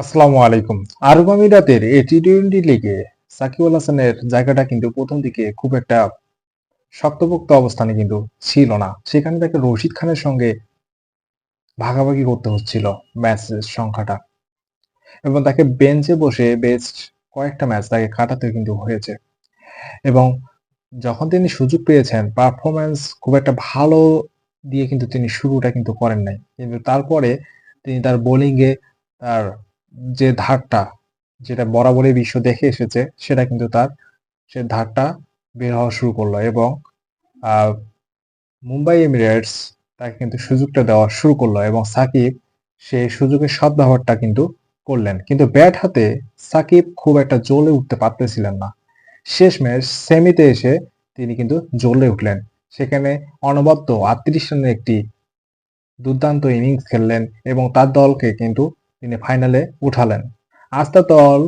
আসসালামু আলাইকুম। আরব আমিরাতের এই টি টোয়েন্টি লিগে সাকিব আল হাসানের জায়গাটা কিন্তু প্রথম দিকে খুব একটা শক্তপোক্ত অবস্থানে কিন্তু ছিল না। সেখানে তাকে রশিদ খানের সঙ্গে ভাগাভাগি করতে হচ্ছিল ম্যাচের সংখ্যাটা। এবং তাকে বেঞ্চে বসে বেস্ট কয়েকটা ম্যাচ তাকে কাটাতে কিন্তু হয়েছে। এবং যখন তিনি সুযোগ পেয়েছেন পারফরমেন্স খুব একটা ভালো দিয়ে কিন্তু তিনি শুরুটা কিন্তু করেন নাই। কিন্তু তারপরে তিনি তার বোলিংয়ে তার যে ধারটা, যেটা বরাবরই বিশ্ব দেখে এসেছে, সেটা কিন্তু তার সে ধারটা বের হওয়া শুরু করল এবং মুম্বাই এমিরেটস তাকে কিন্তু সুযোগটা দেওয়া শুরু করল এবং সাকিব সেই সুযোগের সদ্ব্যবহারটা কিন্তু করলেন। কিন্তু ব্যাট হাতে সাকিব খুব একটা জ্বলে উঠতে পারতেছিলেন না। শেষ ম্যাচ সেমিতে এসে তিনি কিন্তু জ্বলে উঠলেন। সেখানে অনবদ্য আটত্রিশ রানের একটি দুর্দান্ত ইনিংস খেললেন এবং তার দলকে কিন্তু তিনি ফাইনালে উঠালেন। আজ তার দল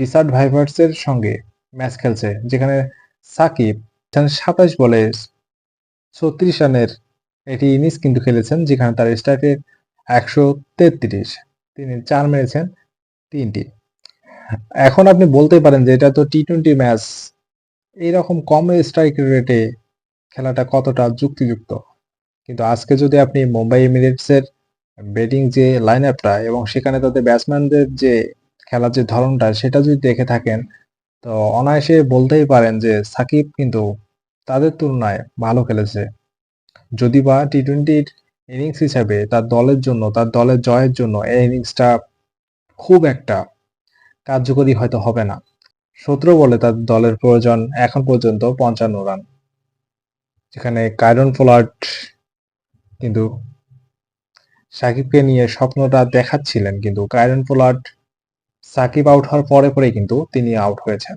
ডিসার্ট ভাইভার্স এর সঙ্গে ম্যাচ খেলছে, যেখানে সাকিব সাতাশ বলে ছত্রিশ রানের একটি ইনিংস কিন্তু খেলেছেন, যেখানে তার স্ট্রাইকের একশো তেত্রিশ। তিনি চার মেরেছেন তিনটি। এখন আপনি বলতে পারেন যে এটা তো টি টোয়েন্টি ম্যাচ এইরকম কম স্ট্রাইক রেটে খেলাটা কতটা যুক্তিযুক্ত? কিন্তু আজকে যদি আপনি মুম্বাই এমিরেটস এর ব্যাটিং যে লাইন আপটা এবং সেখানে তাদের ব্যাটসম্যানদের যে খেলার যে ধরনটা, সেটা যদি দেখে থাকেন, তো অনায়াসে বলতেই পারেন যে সাকিব কিন্তু তাদের তুলনায় ভালো খেলেছে। যদি বা টি টোয়েন্টির ইনিংস হিসাবে তার দলের জন্য, তার দলের জয়ের জন্য এই ইনিংসটা খুব একটা কার্যকরী হয়তো হবে না। সতেরো বলে তার দলের প্রয়োজন এখন পর্যন্ত পঞ্চান্ন রান। যেখানে কায়রন পোলার্ড কিন্তু সাকিবকে নিয়ে স্বপ্নটা দেখাচ্ছিলেন কিন্তু কায়রন পোলার্ড সাকিব আউট হওয়ার পরে পরে কিন্তু তিনি আউট হয়েছেন।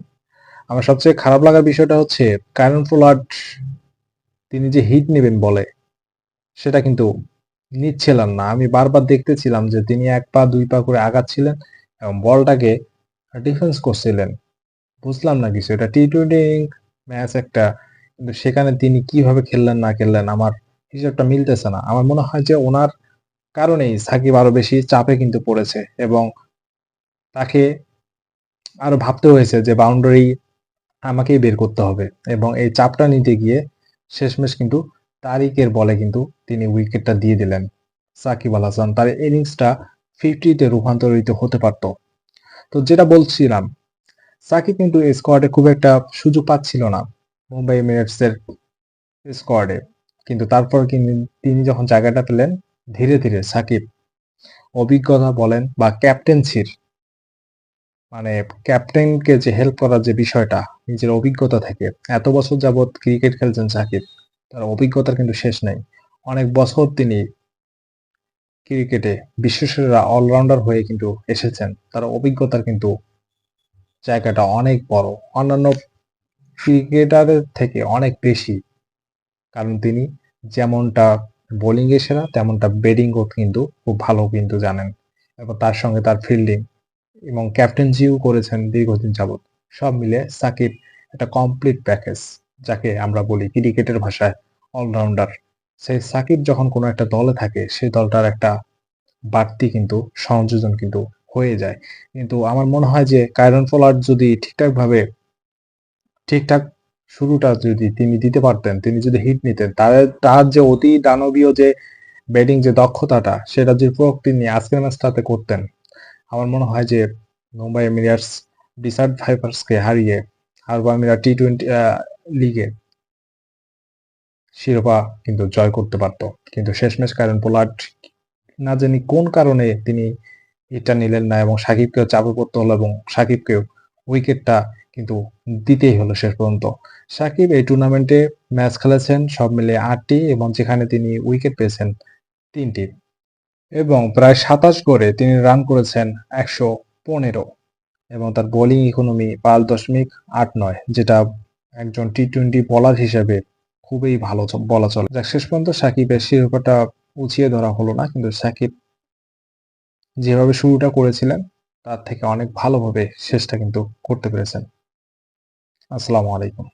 আমার সবচেয়ে খারাপ লাগার বিষয়টা হচ্ছে কায়রন পোলার্ড তিনি যে হিট নেবেন বলে, সেটা কিন্তু নিচ্ছিলেন না। আমি বারবার দেখতেছিলাম যে তিনি এক পা, দুই পা করে আগাচ্ছিলেন এবং বলটাকে ডিফেন্স করছিলেন। বুঝলাম না কিছু, এটা টি টোয়েন্টি ম্যাচ একটা, কিন্তু সেখানে তিনি কীভাবে খেললেন না খেললেন আমার হিসাবটা মিলতেছে না। আমার মনে হয় যে ওনার কারণেই সাকিব আরও বেশি চাপে কিন্তু পড়েছে এবং তাকে আরও ভাবতে হয়েছে যে বাউন্ডারি আমাকেই বের করতে হবে এবং এই চাপটা নিতে গিয়ে শেষমেশ কিন্তু তারিকের বলে কিন্তু তিনি উইকেটটা দিয়ে দিলেন সাকিব আল হাসান। তার ইনিংসটা ফিফটিতে রূপান্তরিত হতে পারত। তো যেটা বলছিলাম, সাকিব কিন্তু স্কোয়াডে খুব একটা সুযোগ পাচ্ছিল না মুম্বাই ইমিরেটস এর স্কোয়াডে কিন্তু তারপর কিন্তু তিনি যখন জায়গাটা পেলেন ধীরে ধীরে সাকিব অভিজ্ঞতা বলেন বা ক্যাপ্টেন্সির মানে ক্যাপ্টেনকে যে হেল্প করার যে বিষয়টা, নিজের অভিজ্ঞতা থেকে। এত বছর যাবৎ ক্রিকেট খেলছেন সাকিব, তার অভিজ্ঞতার কিন্তু শেষ নেই। অনেক বছর তিনি ক্রিকেটে বিশ্বসেরা অলরাউন্ডার হয়ে কিন্তু এসেছেন। তার অভিজ্ঞতার কিন্তু জায়গাটা অনেক বড়। অন্যান্য ক্রিকেটারের থেকে অনেক বেশি। কারণ তিনি যেমনটা বোলিং এ সেরা, তেমনটা ব্যাটিংও কিন্তু খুব ভালো কিন্তু জানেন। এবং তার সঙ্গে তার ফিল্ডিং এবং ক্যাপ্টেন্সিও করেছেন দীর্ঘদিন যাবৎ। সব মিলে সাকিব একটা কমপ্লিট প্যাকেজ যাকে আমরা বলি ক্রিকেটের ভাষায় অলরাউন্ডার সেই সাকিব যখন কোনো একটা দলে থাকে সেই দলটার একটা বাড়তি কিন্তু সংযোজন কিন্তু হয়ে যায়। কিন্তু আমার মনে হয় যে কায়রন পোলার্ড যদি ঠিকঠাক ভাবে ঠিকঠাক শুরুটা যদি তিনি দিতে পারতেন, তিনি যদি হিট নিতেন, তার তার যে অতি দানবীয় যে ব্যাটিং যে দক্ষতাটা, সেটা যদি প্রয়োগ তিনি আজকের ম্যাচটাতে করতেন, আমার মনে হয় যে মুম্বাই ইন্ডিয়ান্স ডিসার্ট ভাইপার্সকে হারিয়ে আরব আমিরা টি টোয়েন্টি লিগে শিরোপা কিন্তু জয় করতে পারতো। কিন্তু শেষমেশ কারণ পোলার্ড না জানি কোন কারণে তিনি এটা নিলেন না এবং সাকিবকেও চাপে পড়তে হলো এবং সাকিবকেও উইকেটটা কিন্তু দিতেই হলো শেষ পর্যন্ত। সাকিব এই টুর্নামেন্টে ম্যাচ খেলেছেন, সব মিলে আটটি এবং যেখানে তিনি উইকেট পেয়েছেন তিনটি। এবং প্রায় সাতাশ করে তিনি রান করেছেন একশো পনেরো। এবং তার বোলিং ইকোনমি পাঁচ দশমিক আট নয়, যেটা একজন টি টোয়েন্টি বলার হিসেবে খুবই ভালো বলা চলে। যাক, শেষ পর্যন্ত সাকিবের শিরোপাটা উঁচিয়ে ধরা হলো না, কিন্তু সাকিব যেভাবে শুরুটা করেছিলেন, তার থেকে অনেক ভালোভাবে শেষটা কিন্তু করতে পেরেছেন। আসসালামু আলাইকুম।